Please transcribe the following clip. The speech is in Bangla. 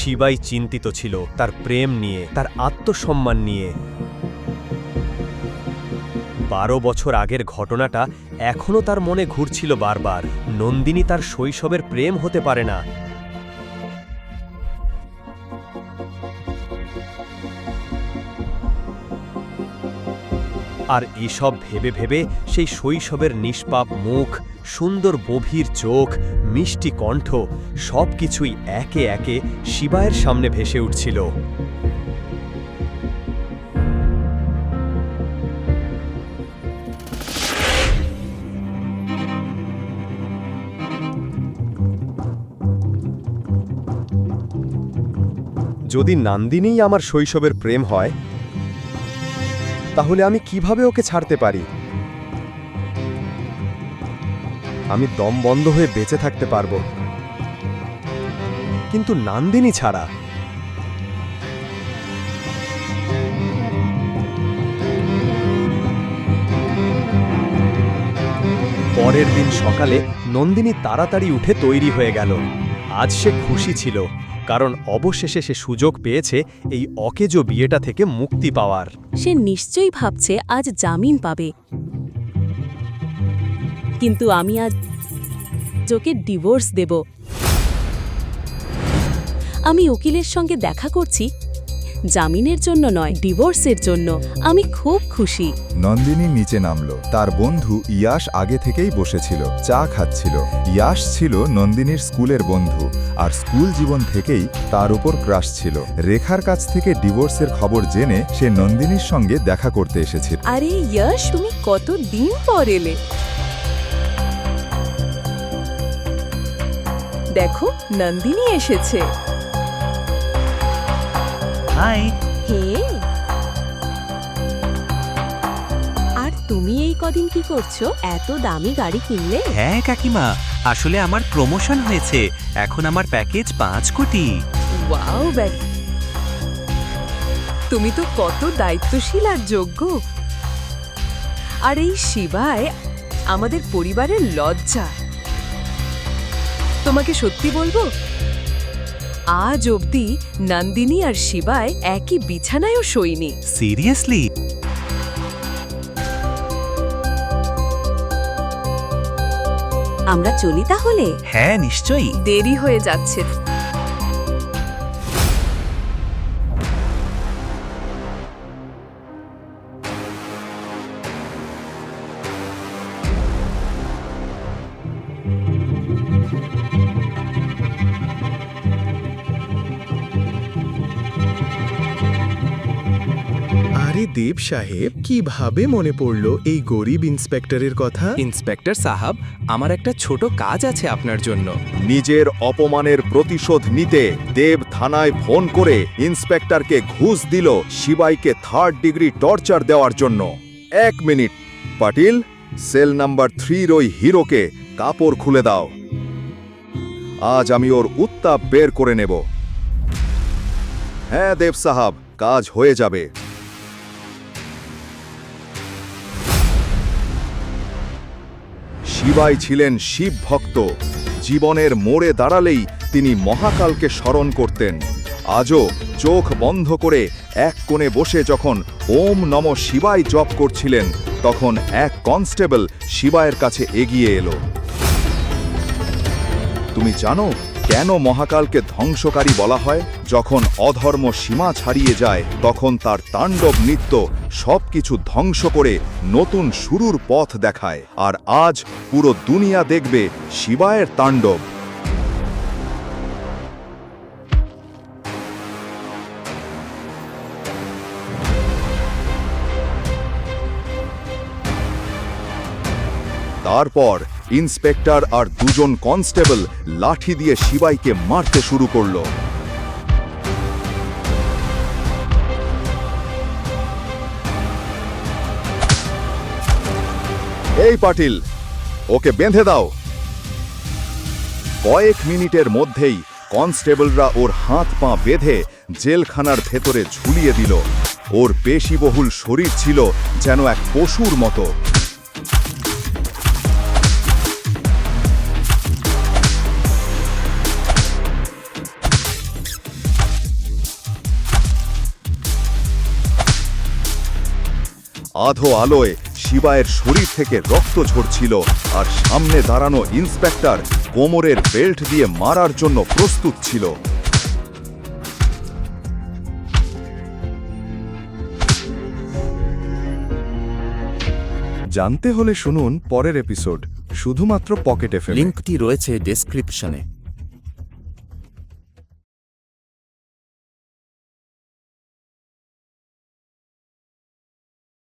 শিবাই চিন্তিত ছিল তার প্রেম নিয়ে, তার আত্মসম্মান নিয়ে। বারো বছর আগের ঘটনাটা এখনও তার মনে ঘুরছিল বারবার। নন্দিনী তার শৈশবের প্রেম হতে পারে না। আর এসব ভেবে ভেবে সেই শৈশবের নিষ্পাপ মুখ, সুন্দর গভীর চোখ, মিষ্টি কণ্ঠ সব কিছুই একে একে শিবায়ের সামনে ভেসে উঠছিল। যদি নান্দিনীই আমার শৈশবের প্রেম হয় তাহলে আমি কীভাবে ওকে ছাড়তে পারি? আমি দম বন্ধ হয়ে বেঁচে থাকতে পারব। কিন্তু নান্দিনী ছাড়া। পরের দিন সকালে নন্দিনী তাড়াতাড়ি উঠে তৈরি হয়ে গেল। আজ সে খুশি ছিল। কারণ অবশেষে সে সুযোগ পেয়েছে এই অকেজো বিয়েটা থেকে মুক্তি পাওয়ার। সে নিশ্চয়ই ভাবছে আজ জামিন পাবে। কিন্তু আমি আজ জোকে ডিভোর্স দেব। আমি উকিলের সঙ্গে দেখা করছি জামিনের জন্য নয় ডিভোর্সের জন্য। আমি খুব খুশি। নন্দিনী নিচে নামলো। তার বন্ধু ইয়াশ আগে থেকেই বসেছিল চা খাচ্ছিল। ইয়াশ ছিল নন্দিনীর স্কুলের বন্ধু আর স্কুল জীবন থেকেই তার উপর ক্রাশ ছিল। রেখার কাছ থেকে ডিভোর্সের খবর জেনে সে নন্দিনীর সঙ্গে দেখা করতে এসেছিল। আরে যশ তুমি কত দিন পর এলে? দেখো নন্দিনী এসেছে। হাই হে। আর তুমি এই কদিন কি করছ? এত দামি গাড়ি কিনলে? হ্যাঁ কাকিমা আসলে আমার প্রমোশন হয়েছে। এখন আমার প্যাকেজ পাঁচ কোটি। Wow bag. তুমি তো কত দায়িত্বশীল আর যোগ্য। আর এই শিবায় আমাদের পরিবারের লজ্জা। তোমাকে সত্যি বলব আজ অবধি নন্দিনী আর শিবায় একই বিছানায়ও শোয়নি। সিরিয়াসলি আমরা চলি তাহলে? হ্যাঁ নিশ্চয়ই। দেরি হয়ে যাচ্ছে। আরে দেব সাহেব কীভাবে মনে পড়ল এই গরিব ইন্সপেক্টরের কথা? ইন্সপেক্টর সাহাব আমার একটা ছোট কাজ আছে আপনার জন্য। নিজের অপমানের প্রতিশোধ নিতে দেব থানায় ফোন করে ইন্সপেক্টরকে ঘুষ দিল শিবাইকে থার্ড ডিগ্রি টর্চার দেওয়ার জন্য। এক মিনিট। পাটিল সেল নাম্বার থ্রির ওই হিরোকে কাপড় খুলে দাও। আজ আমি ওর উত্তাপ বের করে নেব। হ্যাঁ দেব সাহাব কাজ হয়ে যাবে। শিবাই ছিলেন শিব ভক্ত। জীবনের মোড়ে দাঁড়ালেই তিনি মহাকালকে স্মরণ করতেন। আজও চোখ বন্ধ করে এক কোণে বসে যখন ওম নম শিবাই জপ করছিলেন, তখন এক কনস্টেবল শিবায়ের কাছে এগিয়ে এলো। তুমি জানো কেন মহাকালকে ধ্বংসকারী বলা হয়? যখন অধর্ম সীমা ছাড়িয়ে যায়, তখন তার তাণ্ডব নৃত্য সব কিছু ধ্বংস করে নতুন শুরুর পথ দেখায়। আর আজ পুরো দুনিয়া দেখবে শিবায়ের তাণ্ডব। তারপর ইন্সপেক্টর আর দুজন কনস্টেবল লাঠি দিয়ে শিবাইকে মারতে শুরু করল। এই পাটিল, ওকে বেঁধে দাও। কয়েক মিনিটের মধ্যেই কনস্টেবলরা ওর হাত পা বেঁধে জেলখানার ভেতরে ঝুলিয়ে দিল। ওর পেশিবহুল শরীর ছিল যেন এক পশুর মতো। আধো আলোয় শিবায়ের শরীর থেকে রক্ত ঝরছিল আর সামনে দাঁড়ানো ইন্সপেক্টর কোমরের বেল্ট দিয়ে মারার জন্য প্রস্তুত ছিল। জানতে হলে শুনুন পরের এপিসোড, শুধুমাত্র পকেটে লিঙ্কটি রয়েছে ডেসক্রিপশনে।